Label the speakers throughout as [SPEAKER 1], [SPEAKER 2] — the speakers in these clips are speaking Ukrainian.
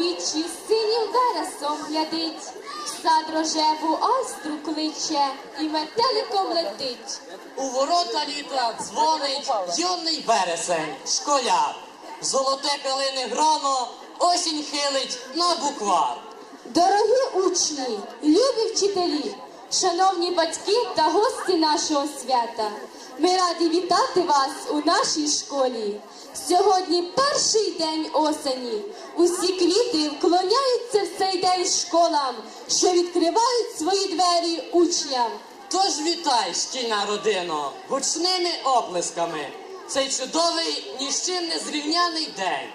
[SPEAKER 1] вічі синім вересом глядить, сад рожеву астру кличе і метеликом летить.
[SPEAKER 2] У ворота літа дзвонить юний вересень, школяр. Золоте калини грано, осінь хилить на буквар.
[SPEAKER 1] Дорогі учні, любі вчителі, шановні батьки та гості нашого свята, ми раді вітати вас у нашій школі. Сьогодні перший день осені. Усі квіти вклоняються в цей день школам, що відкривають свої двері учням.
[SPEAKER 2] Тож вітай, шкільна родино, гучними оплесками. Цей чудовий, ні з чим не зрівняний день.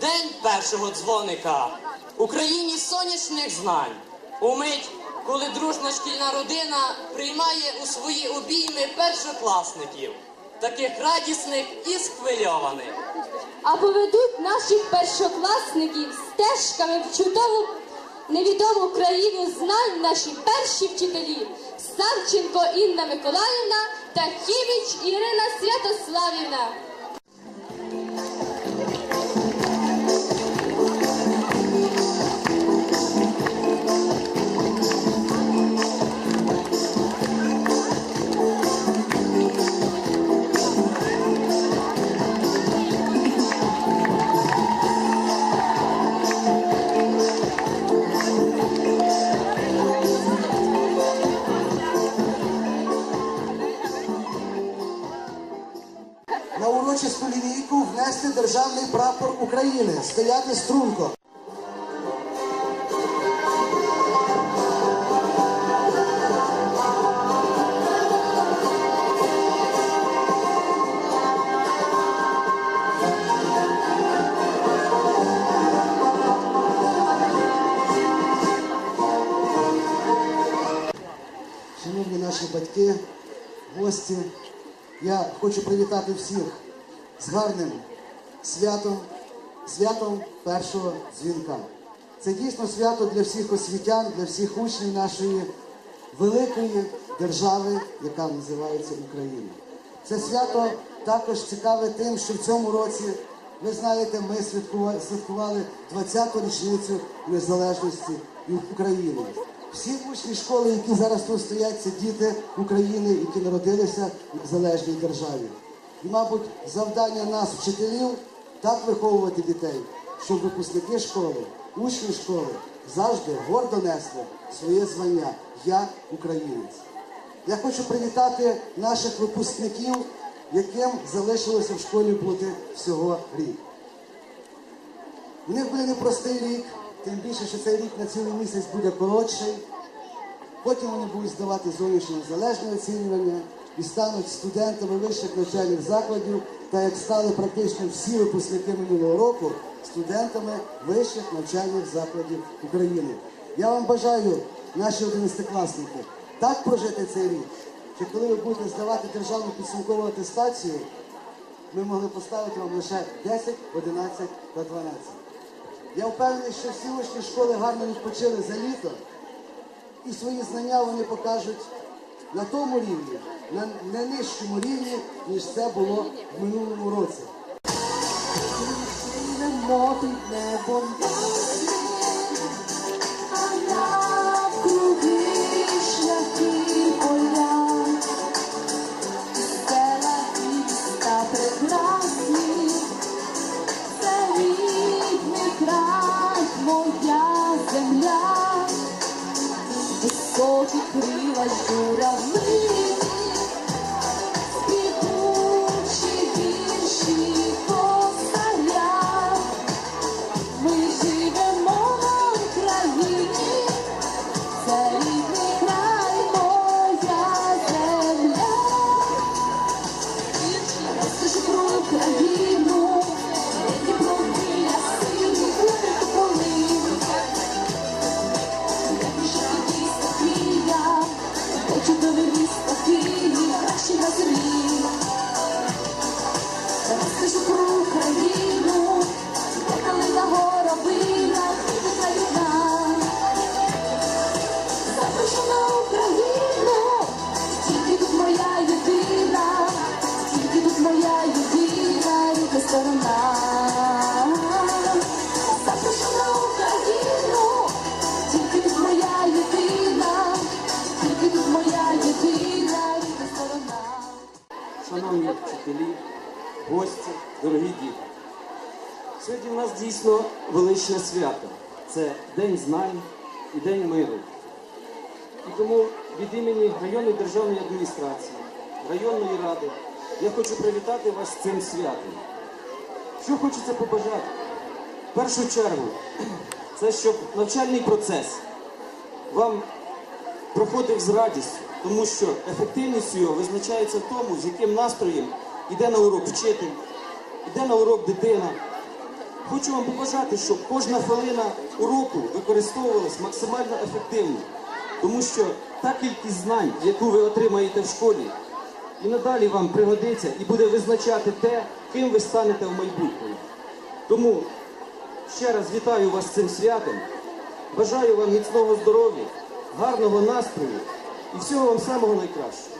[SPEAKER 2] День першого дзвоника. Україні сонячних знань. Умить, коли дружна шкільна родина приймає у свої обійми першокласників, таких радісних і схвильованих.
[SPEAKER 1] а поведуть наших першокласників стежками в чудову невідому країну знань наші перші вчителі Савченко Інна Миколаївна та Хіміч Ірина Святославівна.
[SPEAKER 3] Урочисту лінійку внести державний прапор України. Стояти струнко. Шановні наші батьки, гості, я хочу привітати всіх з гарним святом, святом першого дзвінка. Це дійсно свято для всіх освітян, для всіх учнів нашої великої держави, яка називається Україна. Це свято також цікаве тим, що в цьому році, ви знаєте, ми святкували 20-ту річницю незалежності України. Всі учні школи, які зараз тут стоять, це діти України, які народилися в залежній державі. Мабуть, завдання нас, вчителів, так виховувати дітей, щоб випускники школи, учні школи завжди гордо несли своє звання Я українець. Я хочу привітати наших випускників, яким залишилося в школі бути всього рік. У них буде непростий рік, тим більше, що цей рік на цілий місяць буде коротший. Потім вони будуть здавати зовнішнє незалежне оцінювання і стануть студентами вищих навчальних закладів, та як стали практично всі випускники минулого року студентами вищих навчальних закладів України. Я вам бажаю, наші одинадцятикласники, так прожити цей рік, що коли ви будете здавати державну підсумкову атестацію, ми могли поставити вам лише 10, 11 та 12. Я впевнений, що всі учні школи гарно відпочили за літо, і свої знання вони покажуть на тому рівні, на на нижчому рівні, ніж це було в минулому році.
[SPEAKER 4] Під небом
[SPEAKER 5] Сьогодні в нас дійсно величне свято. Це День знань і День миру. І тому від імені районної державної адміністрації, районної ради я хочу привітати вас з цим святом. Що хочеться побажати? В першу чергу, це щоб навчальний процес вам проходив з радістю, тому що ефективність його визначається в тому, з яким настроєм йде на урок вчитель, йде на урок дитина. Хочу вам побажати, щоб кожна хвилина уроку використовувалась максимально ефективно, тому що та кількість знань, яку ви отримаєте в школі, і надалі вам пригодиться і буде визначати те, ким ви станете в майбутньому. Тому ще раз вітаю вас цим святом. Бажаю вам міцного здоров'я, гарного настрою і всього вам самого найкращого.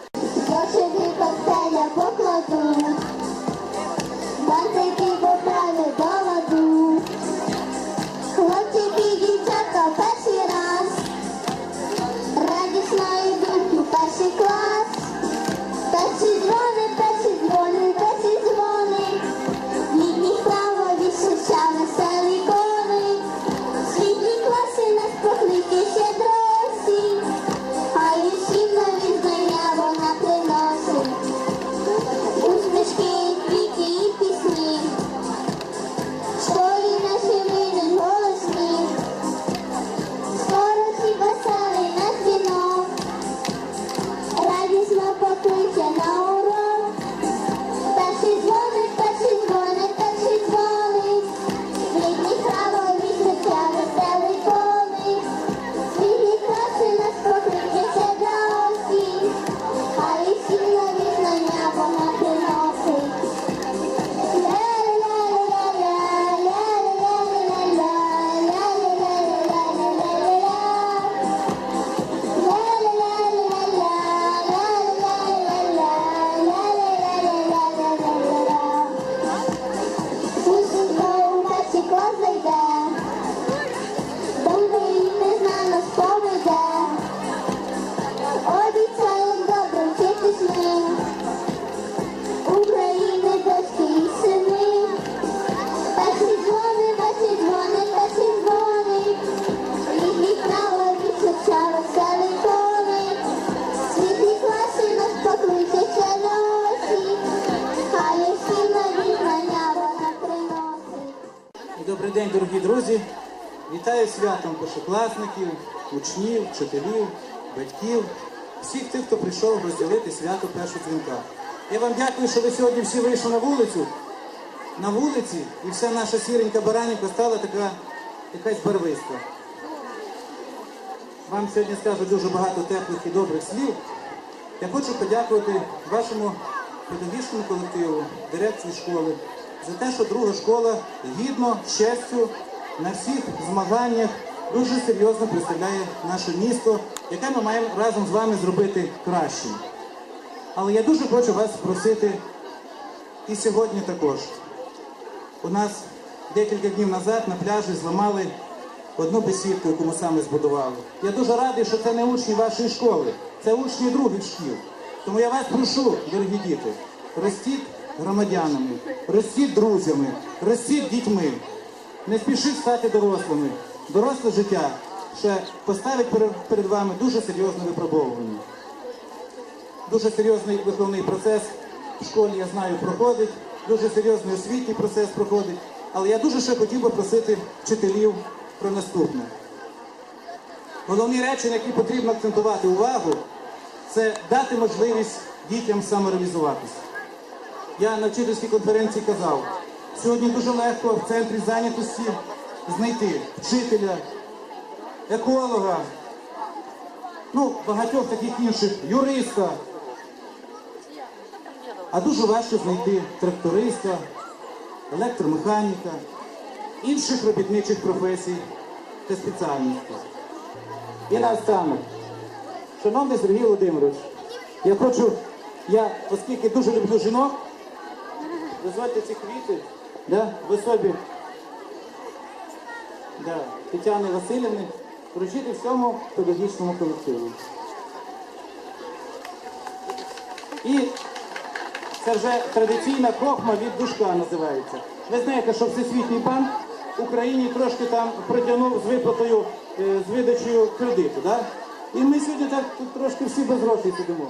[SPEAKER 6] Добрий день, дорогі друзі! Вітаю святом першокласників, учнів, вчителів, батьків, всіх тих, хто прийшов розділити свято першого дзвінка. Я вам дякую, що ви сьогодні всі вийшли на вулицю. На вулиці і вся наша сіренька баранівка стала така якась барвиста. Вам сьогодні скажу дуже багато теплих і добрих слів. Я хочу подякувати вашому педагогічному колективу, дирекції школи за те, що друга школа гідно, з честю на всіх змаганнях дуже серйозно представляє наше місто, яке ми маємо разом з вами зробити кращим. Але я дуже хочу вас просити і сьогодні також. У нас декілька днів назад на пляжі зламали одну бесідку, яку ми саме збудували. Я дуже радий, що це не учні вашої школи, це учні других шкіл. Тому я вас прошу, дорогі діти, ростіть громадянами, ростіть друзями, ростіть дітьми. Не спішіть стати дорослими. Доросле життя ще поставить перед- вами дуже серйозне випробовування. Дуже серйозний виховний процес в школі, я знаю, проходить, дуже серйозний освітній процес проходить. Але я дуже ще хотів би просити вчителів про наступне. Головні речі, на які потрібно акцентувати увагу, це дати можливість дітям самореалізуватися. Я на вчительській конференції казав, сьогодні дуже легко в центрі зайнятості знайти вчителя, еколога, ну, багатьох таких інших, юриста. А дуже важко знайти тракториста, електромеханіка, інших робітничих професій та спеціальностей. І наостанок, шановний Сергій Володимирович, я хочу, я, оскільки дуже люблю жінок, дозвольте ці квіти, да, в особі да, Тетяни Васильівни вручити всьому педагогічному колективу. І Це вже традиційна хохма від душка називається. Ви знаєте, що Всесвітній банк Україні трошки там протягнув з виплатою, е, з видачею кредиту. Да? І ми сьогодні так трошки всі без грошей сидимо.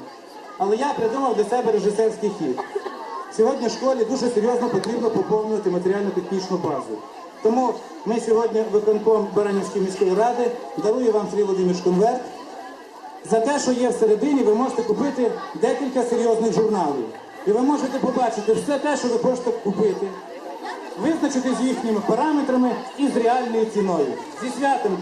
[SPEAKER 6] Але я придумав для себе режисерський хід. Сьогодні школі дуже серйозно потрібно поповнювати матеріально-технічну базу. Тому ми сьогодні виконком Баранівської міської ради дарує вам Сергій Володимирович конверт. За те, що є всередині, ви можете купити декілька серйозних журналів. І ви можете побачити все те, що ви хочете купити, визначити з їхніми параметрами і з реальною ціною. Зі святом!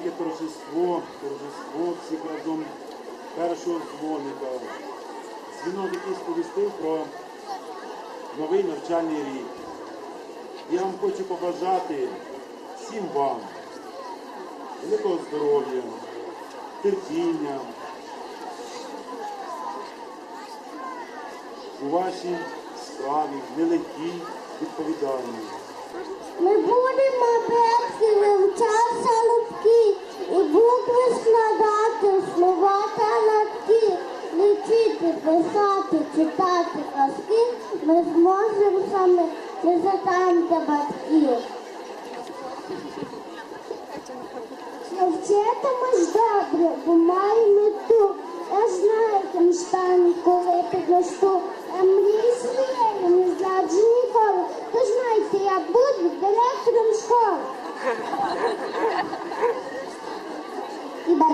[SPEAKER 7] Велике торжество, торжество всіх разом першого дзвоника. Дзвінок, який сповістив про новий навчальний рік. Я вам хочу побажати всім вам великого здоров'я, терпіння у вашій справі, нелегкій відповідальній.
[SPEAKER 5] Ми будемо читати казки, ми зможемо саме не затаньте батьків. Навчитимось добре, бо маємо мету. Я знаю, ким стану, коли підросту. Я мрію своєю, не зраджу ніколи. Тож знайте, я буду директором школи.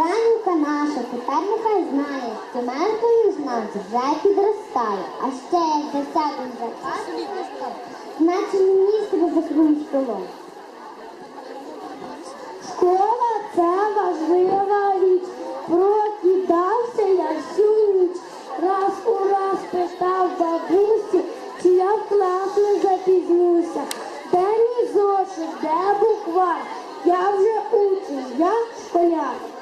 [SPEAKER 5] І наша тепер нехай знає, що мертвою знати вже підростає. А ще як десятим заказ, наче міністр за столом. Школа це важлива річ. Прокидався я всю ніч. Раз у раз питав бабусі, чи я в клас не запізнюся. Де мій зошит, де буквар? Я вже учень, я школяр.